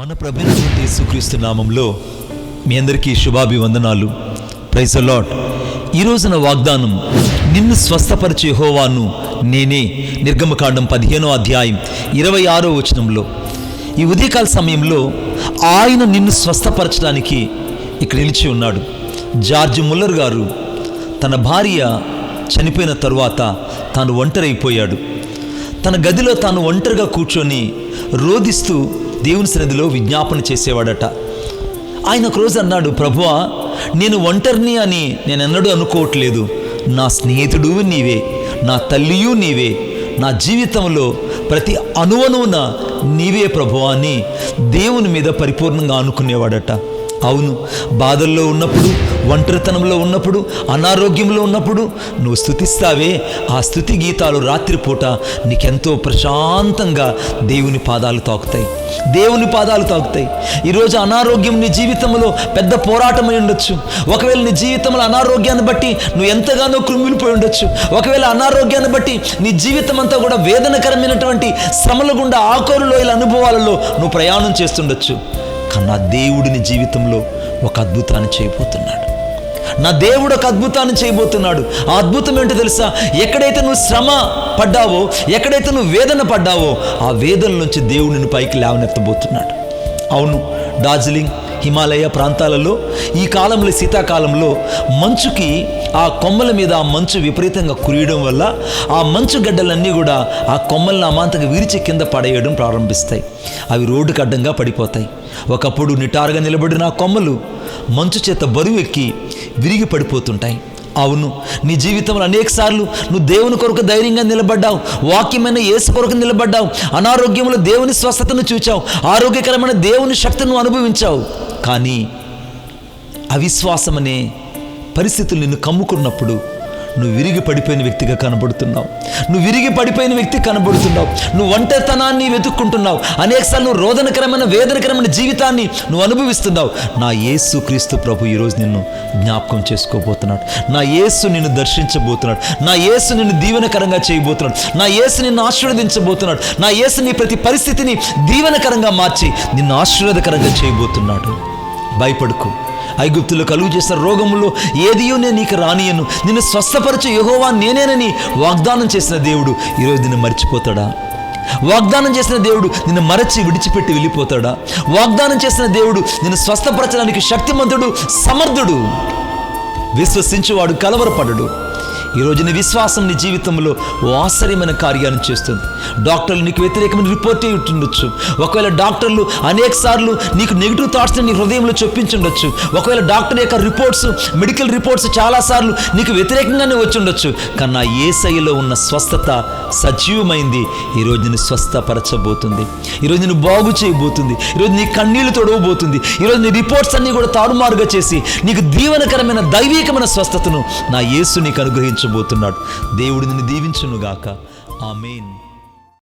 మన ప్రభుత్వ యేసుక్రీస్తు నామంలో మీ అందరికీ శుభాభివందనాలు. ప్రైజ్ లాట్ ఈ రోజున వాగ్దానం నిన్ను స్వస్థపరిచే హోవాను నేనే. నిర్గమకాండం పదిహేనో అధ్యాయం ఇరవై ఆరో వచనంలో ఈ ఉదయకాల సమయంలో ఆయన నిన్ను స్వస్థపరచడానికి ఇక్కడ నిలిచి ఉన్నాడు. జార్జ్ ముల్లర్ గారు తన భార్య చనిపోయిన తరువాత తాను ఒంటరైపోయాడు. తన గదిలో తాను ఒంటరిగా కూర్చొని రోధిస్తూ దేవుని సన్నిధిలో విజ్ఞాపన చేసేవాడట. ఆయన ఒక రోజు అన్నాడు ప్రభువా నేను ఒంటరిని అని నేను ఎన్నడూ అనుకోవట్లేదు. నా స్నేహితుడు నీవే నా తల్లియు నీవే నా జీవితంలో ప్రతి అణువణువున నీవే ప్రభువా అని దేవుని మీద పరిపూర్ణంగా అనుకునేవాడట అవును బాధల్లో ఉన్నప్పుడు ఒంటరితనంలో ఉన్నప్పుడు అనారోగ్యంలో ఉన్నప్పుడు నువ్వు స్థుతిస్తావే ఆ స్థుతి గీతాలు రాత్రిపూట నీకెంతో ప్రశాంతంగా దేవుని పాదాలు తాకుతాయి. దేవుని పాదాలు తాకుతాయి. ఈరోజు అనారోగ్యం నీ జీవితంలో పెద్ద పోరాటమై ఉండొచ్చు. ఒకవేళ నీ జీవితంలో అనారోగ్యాన్ని బట్టి నువ్వు ఎంతగానో కృంగిలిపోయి ఉండొచ్చు. ఒకవేళ అనారోగ్యాన్ని బట్టి నీ జీవితం అంతా కూడా వేదనకరమైనటువంటి శ్రమల గుండా ఆకోరులో ఇలా అనుభవాలలో నువ్వు ప్రయాణం చేస్తుండొచ్చు. నా దేవుడిని జీవితంలో ఒక అద్భుతాన్ని చేయబోతున్నాడు. నా దేవుడు ఒక అద్భుతాన్ని చేయబోతున్నాడు. ఆ అద్భుతం ఏంటో తెలుసా? ఎక్కడైతే నువ్వు శ్రమ పడ్డావో ఎక్కడైతే నువ్వు వేదన పడ్డావో ఆ వేదన నుంచి దేవుడు నిన్ను పైకి లేవనెత్తబోతున్నాడు. అవును డార్జిలింగ్ హిమాలయ ప్రాంతాలలో ఈ కాలంలో శీతాకాలంలో మంచుకి ఆ కొమ్మల మీద ఆ మంచు విపరీతంగా కురియడం వల్ల ఆ మంచు గడ్డలన్నీ కూడా ఆ కొమ్మలను అమాంతంగా విరిచి కింద పడేయడం ప్రారంభిస్తాయి. అవి రోడ్డుకు అడ్డంగా పడిపోతాయి. ఒకప్పుడు నిటారుగా నిలబడిన ఆ కొమ్మలు మంచు చేత బరువు ఎక్కి విరిగి పడిపోతుంటాయి. అవును నీ జీవితంలో అనేక సార్లు నువ్వు దేవుని కొరకు ధైర్యంగా నిలబడ్డావు వాక్యమైన యేసు కొరకు నిలబడ్డావు అనారోగ్యంలో దేవుని స్వస్థతను చూచావు ఆరోగ్యకరమైన దేవుని శక్తిని అనుభవించావు. కానీ అవిశ్వాసం అనే పరిస్థితులు నిన్ను కమ్ముకున్నప్పుడు నువ్వు విరిగి పడిపోయిన వ్యక్తిగా కనబడుతున్నావు. నువ్వు విరిగి పడిపోయిన వ్యక్తి కనబడుతున్నావు. నువ్వు ఒంటరితనాన్ని వెతుక్కుంటున్నావు. అనేకసార్లు నువ్వు రోదనకరమైన వేదనకరమైన జీవితాన్ని నువ్వు అనుభవిస్తున్నావు. నా యేసు క్రీస్తు ప్రభు ఈరోజు నిన్ను జ్ఞాపకం చేసుకోబోతున్నాడు. నా యేసు నిన్ను దర్శించబోతున్నాడు. నా యేసు నిన్ను దీవెనకరంగా చేయబోతున్నాడు. నా యేసు నిన్ను ఆశీర్వదించబోతున్నాడు. నా యేసు నీ ప్రతి పరిస్థితిని దీవెనకరంగా మార్చి నిన్ను ఆశీర్వాదకరంగా చేయబోతున్నాడు. భయపడుకు. ఐగుప్తులు కలుగు చేసిన రోగములో ఏదియో నేను నీకు రానియను. నిన్ను స్వస్థపరచు యహోవా నేనేనని వాగ్దానం చేసిన దేవుడు ఈరోజు నిన్ను మర్చిపోతాడా? వాగ్దానం చేసిన దేవుడు నిన్ను మరచి విడిచిపెట్టి వెళ్ళిపోతాడా? వాగ్దానం చేసిన దేవుడు నిన్ను స్వస్థపరచడానికి శక్తిమంతుడు సమర్థుడు. విశ్వసించేవాడు కలవరపడడు. ఈరోజు నీ విశ్వాసం నీ జీవితంలో ఓ ఆశ్చర్యమైన కార్యాన్ని చేస్తుంది. డాక్టర్లు నీకు వ్యతిరేకమైన రిపోర్ట్ ఉండొచ్చు ఒకవేళ డాక్టర్లు అనేక సార్లు నీకు నెగిటివ్ థాట్స్ని నీ హృదయంలో చొప్పించుండొచ్చు. ఒకవేళ డాక్టర్ యొక్క రిపోర్ట్స్ మెడికల్ రిపోర్ట్స్ చాలాసార్లు నీకు వ్యతిరేకంగానే వచ్చి ఉండొచ్చు కానీ నా ఏసైలో ఉన్న స్వస్థత సజీవమైంది. ఈరోజు నేను స్వస్థపరచబోతుంది. ఈరోజు నేను బాగు చేయబోతుంది. ఈరోజు నీ కన్నీళ్ళు తొడవబోతుంది. ఈరోజు నీ రిపోర్ట్స్ అన్నీ కూడా తారుమారుగా చేసి నీకు దీవనకరమైన దైవీకమైన స్వస్థతను నా యేసు నీకు అనుగ్రహించబోతున్నాడు. దేవుడు నిన్ను దీవించునుగాక. ఆమెన్.